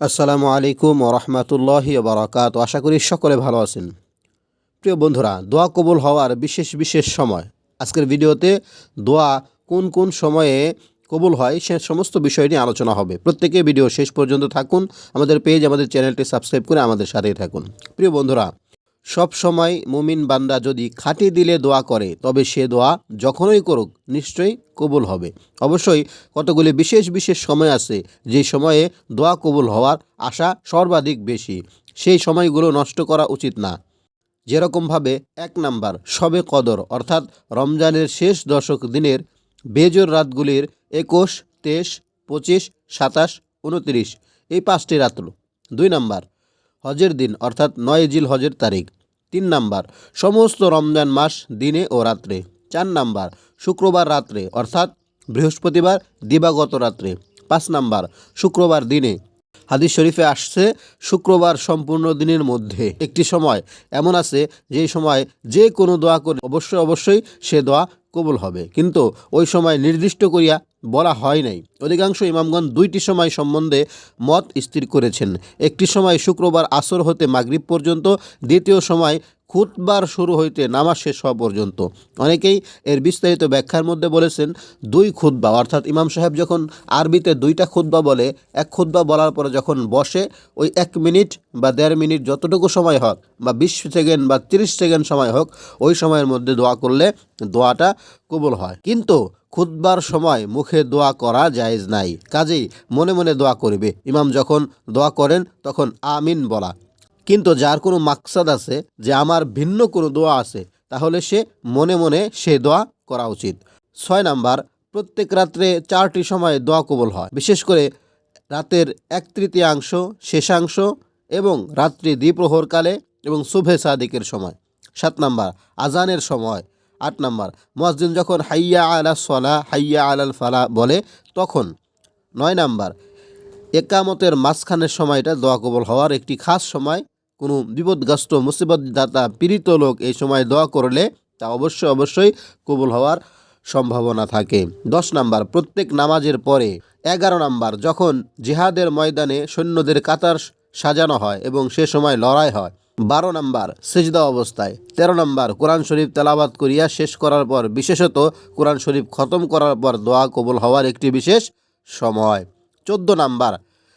আসসালামু আলাইকুম ওরহমতুল্লাহি বারাকাত আশা করি সকলে ভালো আছেন। প্রিয় বন্ধুরা, দোয়া কবুল হওয়ার বিশেষ বিশেষ সময়। আজকের ভিডিওতে দোয়া কোন কোন সময়ে কবুল হয় সে সমস্ত বিষয় নিয়ে আলোচনা হবে। প্রত্যেকে ভিডিও শেষ পর্যন্ত থাকুন। আমাদের পেজ, আমাদের চ্যানেলটি সাবস্ক্রাইব করে আমাদের সাথেই থাকুন। প্রিয় বন্ধুরা সব সময় মুমিন বান্দা যদি খাঁটি দিলে দোয়া করে, তবে সে দোয়া যখনই করুক, নিশ্চয়ই কবুল হবে। অবশ্যই কতগুলি বিশেষ বিশেষ সময় আছে, যে সময়ে দোয়া কবুল হওয়ার আশা সর্বাধিক বেশি। সেই সময়গুলো নষ্ট করা উচিত না। যেরকমভাবে এক নাম্বার, সবে কদর, অর্থাৎ রমজানের শেষ দশক দিনের বেজর রাতগুলির একুশ, তেইশ, পঁচিশ, সাতাশ, উনত্রিশ, এই পাঁচটি রাত্র। দুই নাম্বার, হজের দিন, অর্থাৎ নয় জিল হজের তারিখ। তিন নাম্বার, সমস্ত রমজান মাস দিনে ও রাত্রে। চার নাম্বার, শুক্রবার রাত্রে, অর্থাৎ বৃহস্পতিবার দিবাগত রাত্রে। পাঁচ নাম্বার, শুক্রবার দিনে। হাদিস শরীফে আসছে, শুক্রবার সম্পূর্ণ দিনের মধ্যে। একটি সময় এমন আছে যেই সময় যে কোনো দোয়া করে অবশ্যই অবশ্যই সে দোয়া কবুল হবে। কিন্তু ওই সময় নির্দিষ্ট করিয়া বলা হয় নাই। অধিকাংশ ইমামগণ দুইটি সময় সম্বন্ধে মত স্থির করেছেন। একটি সময় শুক্রবার আসর হতে মাগরিব পর্যন্ত, দ্বিতীয় সময় খুতবার শুরু হইতে নামাজ শেষ হওয়া পর্যন্ত। অনেকেই এর বিস্তারিত ব্যাখ্যার মধ্যে বলেছেন, দুই খুতবা, অর্থাৎ ইমাম সাহেব যখন আরবিতে দুইটা খুতবা বলে, এক খুতবা বলার পরে যখন বসে, ওই এক মিনিট বা দেড় মিনিট যতটুকু সময় হোক, বা বিশ সেকেন্ড বা তিরিশ সেকেন্ড সময় হোক, ওই সময়ের মধ্যে দোয়া করলে দোয়াটা কবুল হয়। কিন্তু খুতবার সময় মুখে দোয়া করা জায়েজ নাই। কাজেই মনে মনে দোয়া করবে। ইমাম যখন দোয়া করেন, তখন আমিন বলা। কিন্তু যার কোনো মাকসাদ আছে যে আমার ভিন্ন কোনো দোয়া আছে, তাহলে সে মনে মনে সে দোয়া করা উচিত। ছয় নাম্বার, প্রত্যেক রাত্রে চারটি সময় দোয়া কবল হয়। বিশেষ করে রাতের এক তৃতীয়াংশ, শেষাংশ এবং রাত্রি দ্বিপ্রহরকালে এবং শুভে সাদিকের সময়। সাত নাম্বার, আজানের সময় আট নম্বর, মসজিদ যখন হাইয়া আলা সলা, হাইয়া আলাল ফালা বলে, তখন নয় নাম্বার, একামতের মাঝখানের সময়টা দোয়া কবল হওয়ার একটি খাস সময়। কোনো বিপদগ্রস্ত, মুসিবতদাতা, পীড়িত লোক এই সময় দোয়া করলে তা অবশ্যই অবশ্যই কবুল হওয়ার সম্ভাবনা থাকে। দশ নাম্বার, প্রত্যেক নামাজের পরে এগারো নাম্বার, যখন জিহাদের ময়দানে সৈন্যদের কাতার সাজানো হয় এবং সে সময় লড়াই হয় বারো নাম্বার, সেজদা অবস্থায়। তেরো নাম্বার, কোরআন শরীফ তেলাবাত করিয়া শেষ করার পর, বিশেষত কোরআন শরীফ খতম করার পর দোয়া কবুল হওয়ার একটি বিশেষ সময়। চোদ্দ নাম্বার,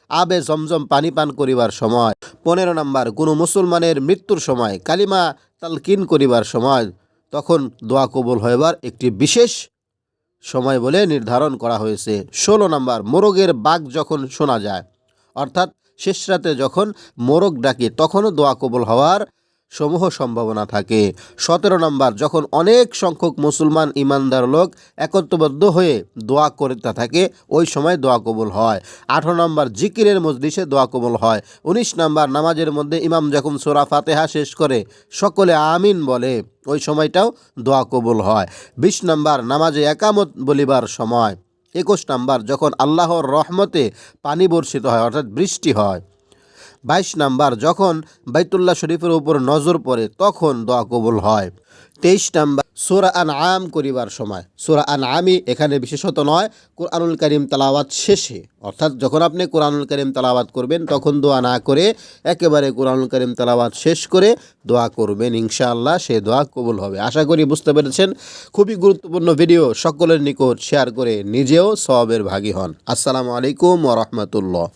আবে জমজম পানি পান করিবার সময়। পনেরো নাম্বার, কোনো মুসলমানের মৃত্যুর সময়, কালিমা তালকিন করিবার সময়। তখন দোয়া কবুল হইবার একটি বিশেষ সময় বলে নির্ধারণ করা হয়েছে। ষোলো নম্বর, মোরগের বাঘ যখন শোনা যায়, অর্থাৎ শেষ রাতে যখন মোরগ ডাকে, তখনও দোয়া কবল হওয়ার সমূহ সম্ভাবনা থাকে। সতেরো নম্বর, যখন অনেক সংখ্যক মুসলমান ইমানদার লোক একত্রবদ্ধ হয়ে দোয়া করতে থাকে, ওই সময় দোয়া কবুল হয়। আঠারো নম্বর, জিকিরের মজলিসে দোয়া কবুল হয়। উনিশ নম্বর, নামাজের মধ্যে ইমাম যখন সোরা ফাতেহা শেষ করে, সকলে আমিন বলে, ওই সময়টাও দোয়া কবুল হয়। বিশ নম্বর, নামাজে একামত বলিবার সময়। একুশ নাম্বার, যখন আল্লাহর রহমতে পানি বর্ষিত হয়, অর্থাৎ বৃষ্টি হয়। বাইশ নাম্বার, যখন বাইতুল্লাহ শরীফের উপর নজর পড়ে, তখন দোয়া কবুল হয়। তেইশ নাম্বার, সুরা আন আম করিবার সময়। সুরা আন আমি এখানে বিশেষত নয়, কোরআনুল করিম তালাওয়াত শেষে। অর্থাৎ যখন আপনি কোরআনুল করিম তালাওয়াত করবেন, তখন দোয়া না করে একেবারে কোরআনুল করিম তালাওয়াত শেষ করে দোয়া করবেন। ইনশাআল্লাহ সে দোয়া কবুল হবে। আশা করি বুঝতে পেরেছেন। খুবই গুরুত্বপূর্ণ ভিডিও সকলের নিকট শেয়ার করে নিজেও সবের ভাগী হন। আসসালামু আলাইকুম ওরহমতুল্লাহ